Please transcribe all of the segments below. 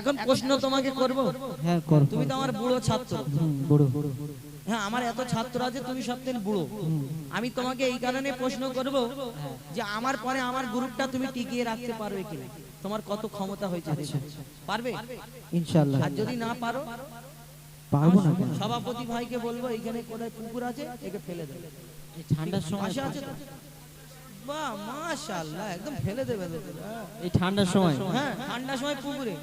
এখন প্রশ্ন তোমাকে করব? হ্যাঁ করো। তুমি তো আমার বুড়ো ছাত্র। বুড়ো হ্যাঁ আমার এত ছাত্র আছে তুমি সবথেকে বুড়ো। আমি তোমাকে এই কারণে প্রশ্ন করব যে আমার পরে আমার গ্রুপটা তুমি টিকিয়ে রাখতে পারবে কিনা তোমার কত ক্ষমতা হয়েছে পারবে? ইনশাআল্লাহ। আর যদি না পারো পারব না সভাপতি ভাইকে বলব এখানে কোথায় পুকুর আছে? একে ফেলে দেবে। এই ঠান্ডার সময় আছে তো? বাহ মাশাআল্লাহ একদম ফেলে দেবে। এই ঠান্ডার সময়। হ্যাঁ ঠান্ডার সময় পুকুরে।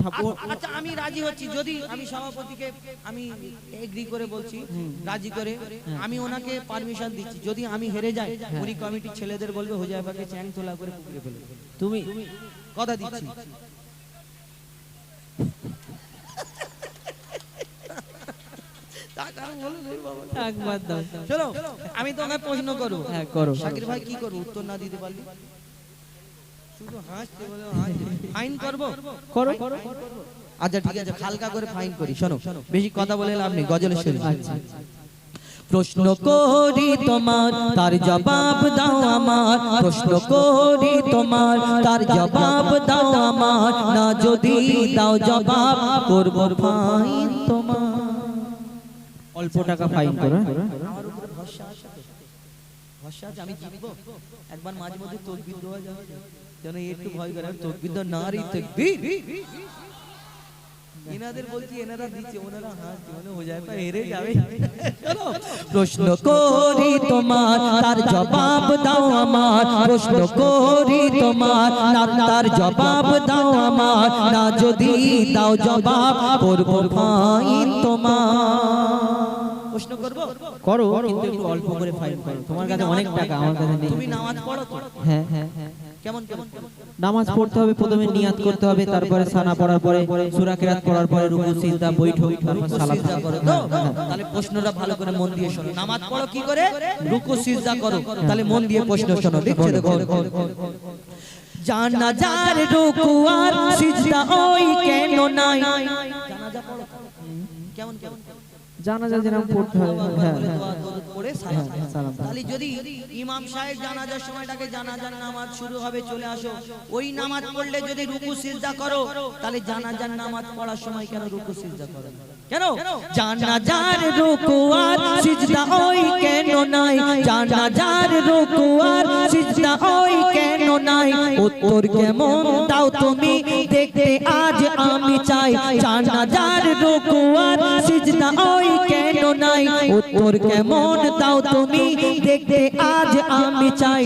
ঠাকুর। আচ্ছা, আচ্ছা আমি রাজি হচ্ছি। যদি আমি সভাপতিকে আমি এগ্রি করে বলছি রাজি করে আমি ওনাকে পারমিশন দিচ্ছি। যদি আমি হেরে যাই উনি কমিটির ছেলেদের বলবে চ্যাং তোলা করে পুকুরে ফেলে তুমি কথা দিচ্ছি। একবার দাও। চলো আমি তোমাকে প্রশ্ন করব। হ্যাঁ করো। শাকির ভাই কি করব? উত্তর না দিতে পারলি? শুধু হাসতে বলে ফাইন করব? করো আচ্ছা ঠিক আছে হালকা করে ফাইন করি। শোনো বেশি কথা বলে লাভ নেই গজলের শুরু প্রশ্ন করি তোমার তার জবাব দাও আমার। প্রশ্ন করি তোমার তার জবাব দাও আমার। না যদি দাও জবাব করব ফাইন তোমার। অল্প টাকা ফাইন করো হ্যাঁ? আমার উপরে ভরসা আছে ভরসা আছে আমি জিতবো? একবার মাঝে মধ্যে তকবির দেওয়া যাবে। যেন একটু ভয় করে। তকবির দেওয়া না রে তকবির এনাদের বলছি এনারা দিচ্ছে ওনারা হাসছে মানে হয়ে যায়। পা হেরে যাবে। প্রশ্ন করি তোমার তার জবাব দাও আমার। প্রশ্ন করি তোমার তার তার জবাব দাও আমার। না যদি দাও জবাব করব ফাইন তোমার। প্রশ্ন করব? করো কিন্তু একটু অল্প করে ফাইন করো। তোমার কাছে অনেক টাকা আমার কাছে নেই। তুমি নামাজ পড়ো তো? হ্যাঁ হ্যাঁ হ্যাঁ। কেমন কেমন নামাজ পড়তে হবে প্রথমে নিয়াত করতে হবে তারপরে সানা পড়ার পরে সূরা কেরাত পড়ার পরে রুকু সিজদা বৈঠক তারপর সালাত সিজদা করো। তো তাহলে প্রশ্নটা ভালো করে মন দিয়ে শোনো। নামাজ পড়ো কি করে? রুকু সিজদা করো। তাহলে মন দিয়ে প্রশ্ন শোনো। দেখছ দেখো জানাজার রুকু আর সিজদা ওই কেন নাই জানাজা পড়ো কেমন কেমন জানাজা যেরকম পড়তে হয় হ্যাঁ হ্যাঁ পড়ে সালাম হ্যাঁ, তাহলে যদি ইমাম সাহেব জানাজার সময়টাকে জানাজার নামাজ শুরু হবে চলে আসো। ওই নামাজ পড়লে যদি রুকু সিজদা করো তাহলে জানাজার নামাজ পড়ার সময় কেন রুকু সিজদা করো কেন জানাজার রুকু আর সিজদা ওই কেন নাই? জানাজার রুকু আর সিজদা ওই কেন নাই? উত্তর কেমন দাও তুমি দেখতে আজ আমি চাই। জানাজার রুকু সিজদা ওই কেন নাই? উত্তর কেমন দাও তুমি দেখতে আজ আমি চাই।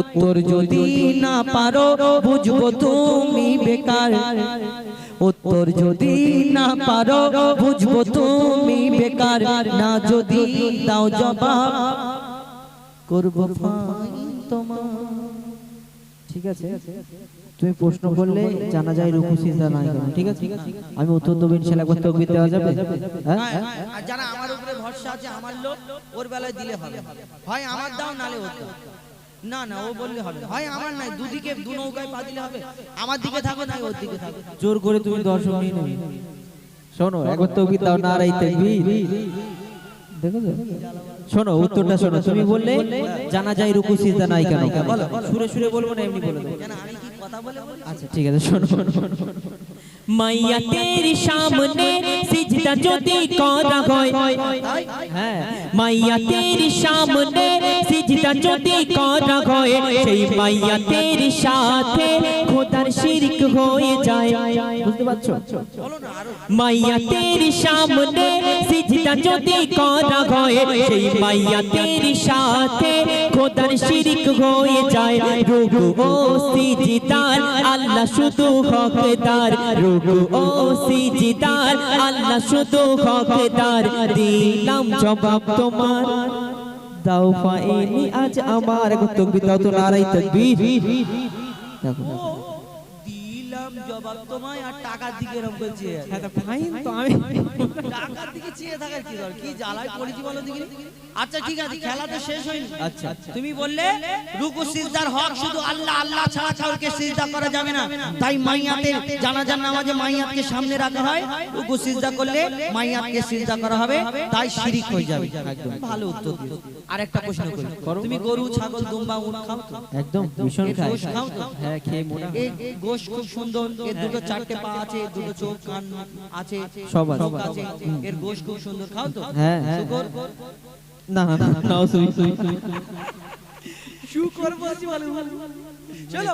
উত্তর যদি না পারো বুঝব তুমি বেকার। উত্তর যদি না পারো, বুঝব তুমি বেকার। না যদি দাও জবাব, করব তোমার। ঠিক আছে? তুমি প্রশ্ন করলে জানা যায় রুকু সিজদা নাই কেন? ঠিক আছে? আমি উত্তর দেবো ইনশাআল্লাহ একবার তকবীর দেওয়া যাবে। হ্যাঁ? আর যারা আমার উপরে ভরসা আছে, আমার লোক ওর বেলায় দিলে হবে। হয় আমার দাও, নালে দাও। না না ও বললে হবে হয় আমার নাই দুদিকে দু নৌকায় পা দিলে হবে। আমার দিকে থাকো নাই ওর দিকে থাকো। জোর করে তুমি দর্শক নিয়ে নেবে। শোনো একবার দাও না রাই তাকবীর দেখো শোনো উত্তরটা শোনো তুমি বললে জানা যায় রুকু সিজদা নাই কেন? বলো সুরে সুরে বলব না এমনি বলে দেবো। আচ্ছা ঠিক আছে শোনো মাইয়া তেরি সামনে সিজদা যদি করা হয়। হ্যাঁ মাইয়া তেরি সামনে সিজদা যদি করা হয় সেই মাইয়া তেরি সাথে খোদার শিরক হয়ে যায়। বুঝতে পারছ? বলো না আরও। মাইয়া তেরি সামনে সিজদা যদি করা হয় সেই মাইয়া তেরি সাথে খোদার শিরক হয়ে যায়। রুকু ও সিজদার, আল্লাহ শুধু হকদার। রুকু ও সিজদার, আল্লাহ শুধু হকদার। দিলাম জবাব তোমার। দাও ফাইনি, আজ আমার একবার তকবীর। নারাই তাকবীর দেখো। জবাব তোমায় আর টাকার দিকে এরকম করছে ফাইন তো আমি টাকার দিকে চেয়ে থাকার কি দরকার? কি জ্বালায় পড়েছি বলো দেখি। আচ্ছা ঠিক আছে খেলা তো শেষ হয়নি। আচ্ছা। তুমি বললে রুকু সিজদার হক শুধু আল্লাহ আল্লাহ ছাড়া কাউকে সিজদা করা যাবে না। তাই মাইয়াতে জানাজার নামাজে মাইয়াতকে সামনে রাখা হয়। রুকু সিজদা করলে মাইয়াতকে সিজদা করা হবে। তাই শিরিক হয়ে যাবে। একদম। ভালো উত্তর আর একটা প্রশ্ন করি। তুমি গরু ছাগল দুম্বা উট খাও একদম ভীষণ খাও হ্যাঁ খেয়ে মোটা এই গোশ খুব সুন্দর। এর দুটো চারটে পা আছে দুটো চোখ কান আছে সব আছে। এর গোশ খুব সুন্দর। খাও তো? হ্যাঁ, হ্যাঁ। শুকর? না না না না। সুই সুই সুই শুকর বসি বলে। চলো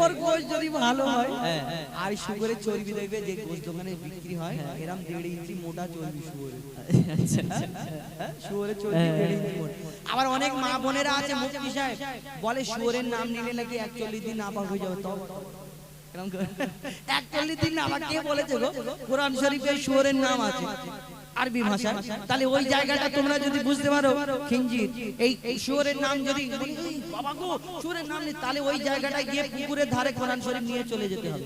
ওর গোশ যদি ভালো হয় হ্যাঁ, আর শুকরের চর্বি দেখবে যে গোশ দোকানে বিক্রি হয় এরম দেড় ইঞ্চি মোটা চর্বি শুকরের হ্যাঁ, চর্বি দেড় ইঞ্চি আবার অনেক মা বোনেরা আছে সাহেব বলে শুয়োরের নাম নিলে নাকি একচল্লিশ দিন নাপাক হয়ে যাবে তবে। একচল্লিশ দিন নাপাক কে বলেছে গো কোরআন শরীফে শুয়োরের নাম আছে। আরবি ভাষায়। তাহলে ওই জায়গাটা তোমরা যদি বুঝতে পারো খিঞ্জির। এই এই নাম যদি বাবা গো শুয়োরের নাম নেই তাহলে ওই জায়গাটায় গিয়ে পুকুরের ধারে কোরআন শরীফ নিয়ে চলে যেতে হবে।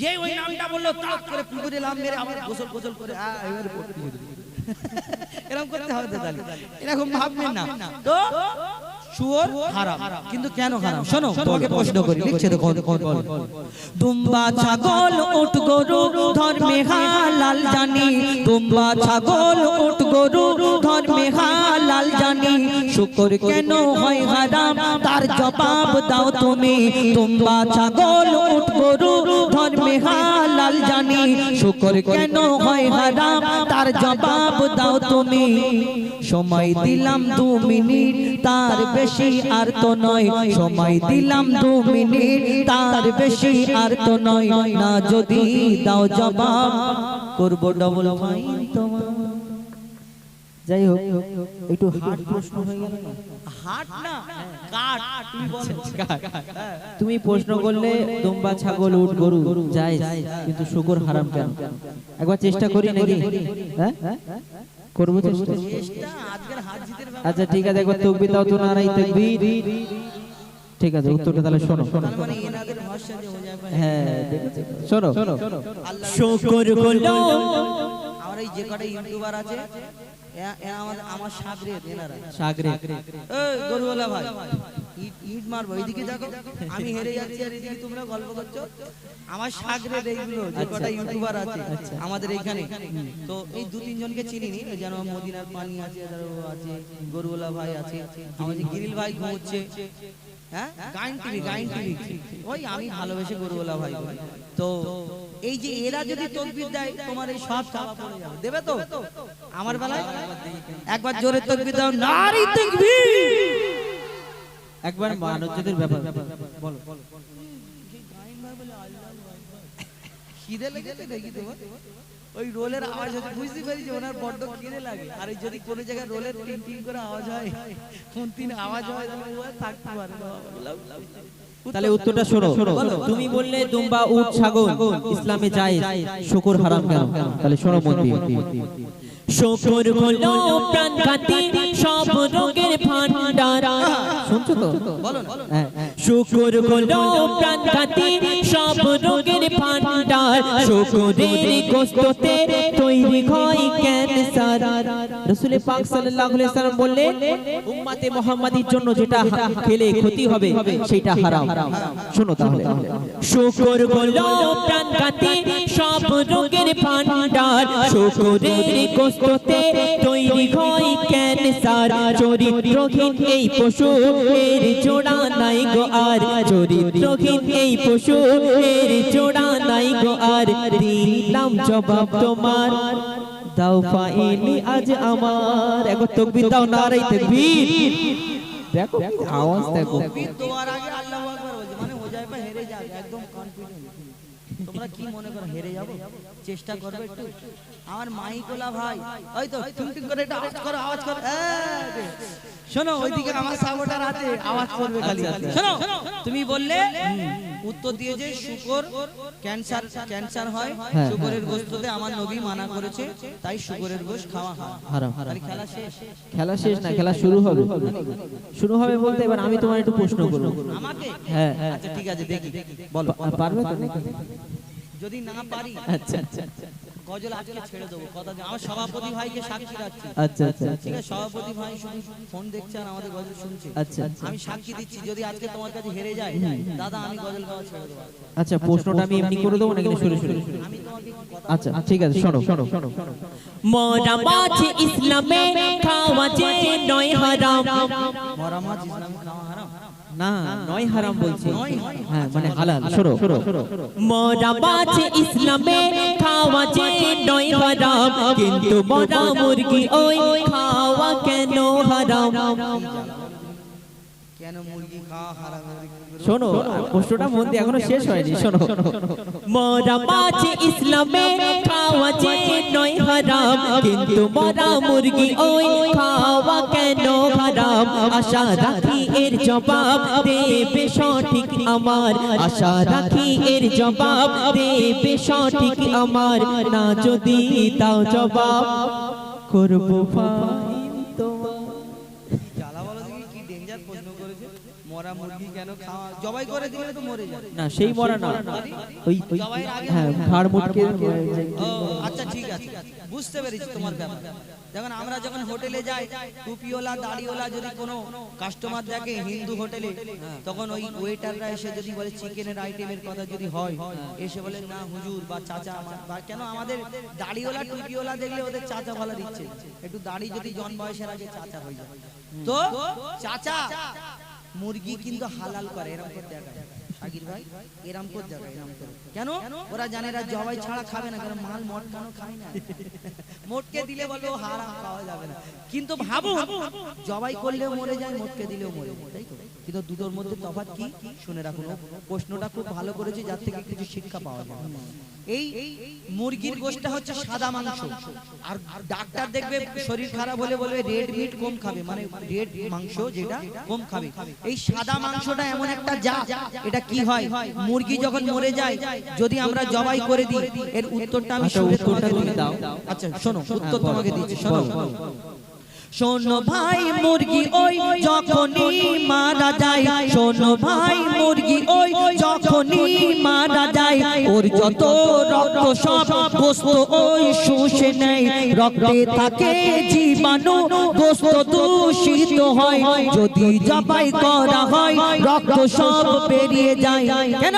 যে ওই নামটা বলল তাক করে পুকুরে লাভ মেরে আবার গোসল গোসল করে এবারে। এরকম করতে হবে তাহলে। এরকম ভাববেন না। তো শুয়োর হারাম। কিন্তু কেন হারাম? শোনো তোমাকে প্রশ্ন করি লিখছে দেখো দুম্বা ছাগল উট গরু ধর্মে হালাল জানি। দুম্বা ছাগল উট গরু ধর্মে হালাল জানি। শুকর কেন হয় হারাম? তার জবাব দাও তুমি। দুম্বা ছাগল উট গরু ধর্মে হালাল জানি শুকর কেন হয় হারাম? তার জবাব দাও তুমি। সময় দিলাম দু মিনিট তার বেশি আর তো নয়। সময় দিলাম দু মিনিট তার বেশি আর তো নয়। না যদি দাও জবাব করব ডবল ফাইন তোমার যাই হোক একটু হার্ড প্রশ্ন হয়ে গেল না? না? কাট তুমি বলো তুমি প্রশ্ন করলে দুম্বা ছাগল উট গরু। যায় কিন্তু শুকর হারাম কেন? একবার চেষ্টা করি নাকি? হ্যাঁ? করব চেষ্টা? আচ্ছা ঠিক আছে একবার তকবি দাও তো নারাই তকবীর। ঠিক আছে উত্তরটা তাহলে শোনো। শোনো। মানে হয়ে হ্যাঁ? শোনো। শোনো শুকর হলো আমার এই যে কটা ইউটিউবার আছে এ আমার সাগরে এনারা। সাগরে এই গরুওয়ালা ভাই ইট ইট মারবো এইদিকে দেখো আমি হেরে যাচ্ছি আর এদিকে তোমরা গল্প করছ। আমার সাগরে এইগুলো যে কটা ইউটিউবার আছে আমাদের এইখানে তো এই দু তিনজনকে চিনি নি যেন মদিনার পানি আছে আছে গরুওয়ালা ভাই আছে আমাদের গিরিল ভাই ঘুমোচ্ছে। হ্যাঁ? গাইন টিভি গাইন টিভি। ওই আমি ভালোবেসে গরুওয়ালা ভাই। তো এই যে এরা যদি তকবির দেয় তোমার এই সব চাপা পড়ে যাবে। দেবে তো? আমার বেলায়? একবার জোরে তকবির দাও। নারী তকবির একবার মানবজাতির ব্যাপার। বলো। খিদে লেগেছে নাকি তোমার ওই রোলের আওয়াজ হচ্ছে বুঝতে পারি যে ওনার বড্ড খিদে লাগে। আর এই যদি কোনো জায়গায় রোলের টিং টিং করে আওয়াজ হয় কোন তিন আওয়াজ হয় তাহলে ও থাকতে পারে তাহলে উত্তরটা শোনো। তুমি বললে দুম্বা উট ছাগল ইসলামে যায় শুকুর হারাম কেন? তাহলে শোনো মন শুকুর হলো প্রাণঘাতী সব রোগের ভান্ডার শুনছো তো? বলো না। হ্যাঁ। শুকর হলো প্রাণঘাতী, সব রোগের ভান্ডার শুকরের গোস্ততে তৈরি হয় ক্যান্সার। পাক সাল্লাল্লাহু আলাইহি সাল্লাম বললেন, উম্মতে মুহাম্মাদির জন্য যেটা খেলে ক্ষতি হবে, সেটা হারাম। শোনো তাহলে। শুকর হলো প্রাণঘাতী, সব রোগের ভান্ডার শুকরের গোস্ততে তৈরি ক্যান্সার চরিত্রহীন এই পশু, এর জোড়া নাই গো আর। চরিত্রহীন এই পশু, এর জোড়া নাই গো আর। দিলাম জবাব তোমার, দাও ফাইলি আজ আমার। এক তাকবীর দাও নারাই তাকবীর। দেখো আওয়াজ দেখো তকবীর দেওয়ার আগে আল্লাহু আকবার বলছে মানে ও যায় বা হেরে যাবে একদম কনফিডেন্ট তোমরা কি মনে করো হেরে যাব? চেষ্টা করবে একটু? আমার মাইকোলা ভাই ওই তো টুং টুং করে একটা আওয়াজ করো আওয়াজ করো। শোনো ওইদিকে আমার সাবোটার আছে আওয়াজ করবে খালি। শোনো তুমি বললে উত্তর দিয়ে যে শুকর ক্যান্সার ক্যান্সার হয় হ্যাঁ, শুকরের গোস্ততে আমার নবী মানা করেছে তাই শুকরের গোশত খাওয়া হয়। হারাম তাহলে খেলা শেষ? খেলা শেষ না খেলা শুরু হবে। শুরু হবে বলতে এবার আমি তোমার একটু প্রশ্ন করব। আমাকে? হ্যাঁ আচ্ছা ঠিক আছে দেখি বলো। পারবে তো নাকি? যদি না পারি আচ্ছা আচ্ছা গজল আজকে ছেড়ে দেবো কথা আমার সভাপতি ভাইকে সাক্ষী রাখছি। আচ্ছা আচ্ছা ঠিক আছে সভাপতি ভাই শুধু ফোন দেখছে আর আমাদের গজল শুনছে। আচ্ছা আচ্ছা। আমি সাক্ষী দিচ্ছি যদি আজকে তোমার কাছে হেরে যায় দাদা আমি গজল গাওয়া ছেড়ে দেবো। আচ্ছা প্রশ্নটা আমি এমনি করে দেবো নাকি শুরু শুরু আমি তোমাকে আচ্ছা ঠিক আছে শোনো শোনো। শোনো মরা মাছ ইসলামে খাওয়া যে নয় হারাম। মরা মাছ ইসলামে খাওয়া হারাম। না নয় হারাম বলছি। হ্যাঁ মানে হালাল শোনো মরা বাছে ইসলামে খাওয়া যে নয় হারাম কিন্তু মরা মুরগি ওই খাওয়া কেন হারাম? কেন মুরগি খাওয়া হারাম? শোনো প্রশ্নটা মন দিয়ে এখনও শেষ হয়নি শোনো। মরা বাছে ইসলামে খাওয়া যে নয় হারাম কিন্তু মরা মুরগি ওই খাওয়া কেন হারাম? আশা রাখি এর জবাব দেবে সঠিক আমার। আশা রাখি এর জবাব দেবে সঠিক আমার। না যদি তাও জবাব, করব ফাইন মরা মুরগি কেন খাওয়া জবাই করে দিলে তো মরে যাবে না সেই মরা না। ওই জবাইয়ের আগে হ্যাঁ ঘাড় মুটকে ও আচ্ছা ঠিক আছে। বুঝতে পেরেছি তোমার ব্যাপার। যখন আমরা যখন হোটেলে যাই টুপিওয়ালা দাড়িওয়ালা যদি কোনো কাস্টমার দেখে হিন্দু হোটেলে তখন ওই ওয়েটাররা এসে যদি বলে চিকেনের আইটেমের কথা যদি হয় এসে বলে না হুজুর বা চাচা আমার বা কেন আমাদের দাড়িওয়ালা টুপিওয়ালা দেখলে ওদের চাচা বলার দিচ্ছে একটু দাড়ি যদি জন বয়সের আগে চাচা হয়ে যায়। তো চাচা মুরগি কিন্তু হালাল করে এরকম করে দেখায় শাকির ভাই এরম করে দেখায় এরম করে। কেন? ওরা জানে এরা জবাই ছাড়া খাবে না কারণ মাল মটকানো খায় না। মোটকে দিলে বলবে হারাম খাওয়া যাবে না। কিন্তু ভাবো জবাই করলেও মরে যায় মোটকে দিলেও মরে তাই তো? কিন্তু দুটোর মধ্যে তফাৎ কি? শুনে রাখুন প্রশ্নটা খুব ভালো করেছে যার থেকে কিছু শিক্ষা পাওয়া যায়। এই মুরগির গোশটা হচ্ছে সাদা মাংস। আর ডাক্তার দেখবে শরীর খারাপ হলে বলবে রেড মিট কম খাবে। মানে রেড মাংস যেটা কম খাবে। এই সাদা মাংসটা এমন একটা জাত এটা কি হয়? মুরগি যখন মরে যায় যদি আমরা জবাই করে দিই এর উত্তরটা আমি আচ্ছা, শুনে উত্তরটা তোমাকে তুমি দাও। আচ্ছা শোনো উত্তর তোমাকে দিচ্ছি শোনো। শোনো ভাই মুরগি ওই যখনই মারা যায় শোনো ভাই মুরগি ওই যখনই মারা যায় ওর যত রক্ত সব গোস্ত ওই শুষে নেয় রক্তে থাকে জীবাণু গোস্ত দূষিত হয়। যদি জবাই করা হয়, রক্ত সব বেরিয়ে যায়। কেন?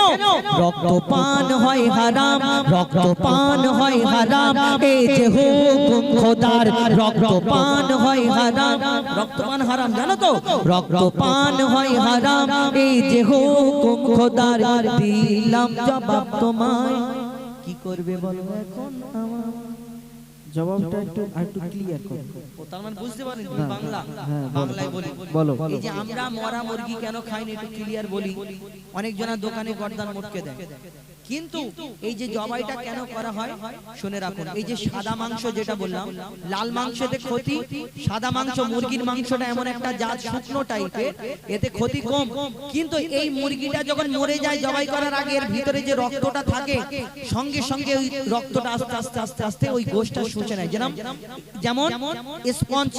রক্ত পান হয় হারাম রক্ত পান হয় হারাম। এই যে হুকুম খোদার রক্ত পান হয় হারাম। রক্তপান হারাম, জানো তো? রক্তপান হয় হারাম। এই যে হুকুম খোদার, দিলাম জবাব তোমায়। কি করবে বলো এখন আমার জবাবটা একটু একটু ক্লিয়ার করো। ও তার মানে বুঝতে পারেন বাংলা। হ্যাঁ, বাংলায় বলি। বলো। এই যে আমরা মরা মুরগি কেন খাইনি একটু ক্লিয়ার বলি। অনেক জনা দোকানে গর্দান মোটকে দেয়। কিন্তু এই যে জবাইটা কেন করা হয় শুনে রাখুন। এই যে সাদা মাংস যেটা বললাম লাল মাংসতে ক্ষতি সাদা মাংস মুরগির মাংসটা এমন একটা জাত শুকনো টাইপের এতে ক্ষতি কম। কিন্তু এই মুরগিটা যখন মরে যায় জবাই করার আগে এর ভিতরে যে রক্তটা থাকে সঙ্গে সঙ্গে ওই রক্তটা আস্তে আস্তে আস্তে আস্তে ওই গোষ্ঠটা শুষে নেয় যেমন যেমন স্পঞ্জ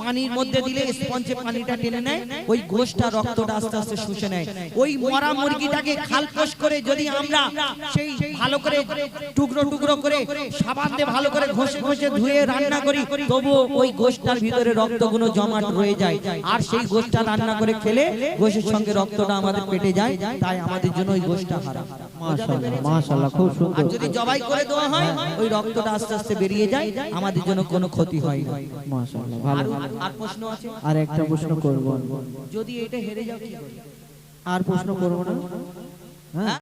পানির মধ্যে দিলে স্পঞ্জে পানিটা টেনে নেয় ওই গোষ্ঠটা রক্তটা আস্তে আস্তে শুষে নেয়। ওই মরা মুরগিটাকে খালপোষ করে যদি আমরা সেই ভালো করে টুকরো টুকরো করে সাবান দিয়ে ভালো করে ঘষে ঘষে ধুয়ে রান্না করি তবু ওই গোষ্ঠটার ভিতরে রক্তগুলো জমাট রয়ে যায়। আর সেই গোষ্ঠটা রান্না করে খেলে গোষ্ঠের সঙ্গে রক্তটা আমাদের পেটে যায় তাই আমাদের জন্য ওই গোষ্ঠটা হারাম। মাশাআল্লাহ মাশাআল্লাহ খুব আর যদি জবাই করে দেওয়া হয় ওই রক্তটা আস্তে আস্তে বেরিয়ে যায় আমাদের জন্য কোনো ক্ষতি হয় না। মাশাআল্লাহ ভালো। আর আর প্রশ্ন আছে? আর একটা প্রশ্ন করব। যদি এটা হেরে যাও কি করবে আর প্রশ্ন করব না? হ্যাঁ?